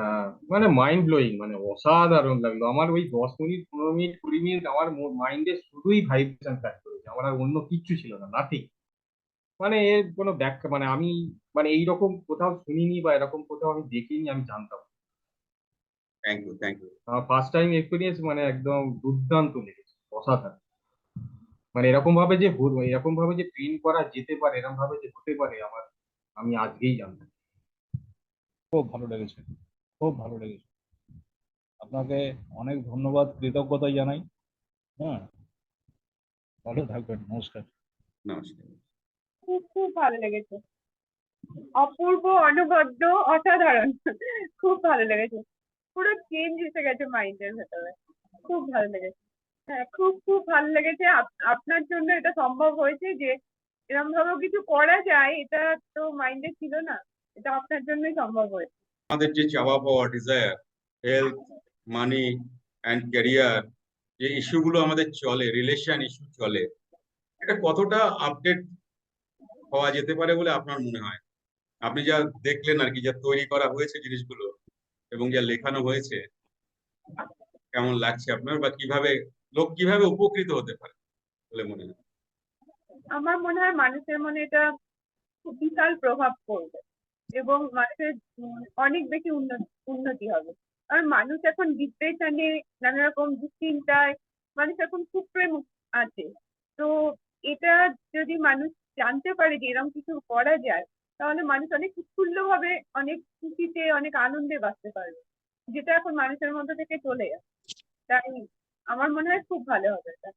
হ্যাঁ মানে mind blowing মানে অসাধারণ লাগল। আমার ওই দশ মিনিট পনেরো মিনিট কুড়ি মিনিট আমার মাইন্ডে শুধুই ভাইব্রেশন কাজ করেছে। আমার আর অন্য কিচ্ছু ছিল না নাথিং মানে এর কোনো ব্যাখ্যা মানে আমি মানে এইরকম কোথাও শুনিনি বা এরকম কোথাও আমি দেখিনি আমি জানতাম। থ্যাংক ইউ থ্যাংক ইউ আমার ফার্স্ট টাইম এক্সপিরিয়েন্স মানে একদম দুর্দান্ত লেগেছে অসাধারণ। মানে এরকম ভাবে যে এরকম ভাবে যে ট্রেন করা যেতে পারে এরকম ভাবে যে হতে পারে আমার আমি আজকেই জানতাম। খুব ভালো লেগেছে। খুব ভালো লেগেছে। আপনাকে অনেক ধন্যবাদ কৃতজ্ঞতা জানাই। হ্যাঁ। ভালো থাকবেন নমস্কার। নমস্কার। খুব খুব ভালো লেগেছে। অপূর্ব অনবদ্য অসাধারণ। খুব ভালো লেগেছে। পুরো চেঞ্জ এসে গেছে মাইন্ডের ভেতরে। খুব ভালো লেগেছে। হ্যাঁ খুব খুব ভালো লেগেছে। আপনার জন্য এটা সম্ভব হয়েছে যে এরকম ভাবেও কিছু করা যায় এটা তো মাইন্ডে ছিল না। এটা আপনার জন্যই সম্ভব হয়েছে। আমাদের যে চাওয়া পাওয়া desire health money and career যে ইস্যুগুলো আমাদের চলে রিলেশন ইস্যু চলে, এটা কতটা আপডেট হওয়া যেতে পারে বলে আপনার মনে হয়? আপনি যা দেখলেন আর কি, যা তৈরি করা হয়েছে জিনিসগুলো এবং যা লেখানো হয়েছে, কেমন লাগছে আপনার বা কীভাবে, লোক কীভাবে উপকৃত হতে পারে বলে মনে হয়? আমার মনে হয় মানুষের মনে এটা বিশাল প্রভাব পড়বে। এবং মানুষের অনেক বেশি উন্নতি হবে। কারণ মানুষ এখন ডিপ্রেশনে নানা রকম দুশ্চিন্তায়, মানুষ এখন খুব প্রেম আছে। তো এটা যদি মানুষ জানতে পারে যে এরকম কিছু করা যায়, তাহলে মানুষ অনেক উৎফুল্লভাবে, অনেক খুশিতে, অনেক আনন্দে বাঁচতে পারবে, যেটা এখন মানুষের মধ্যে থেকে চলে যাচ্ছে। তাই আমার মনে হয় খুব ভালো হবে এটা।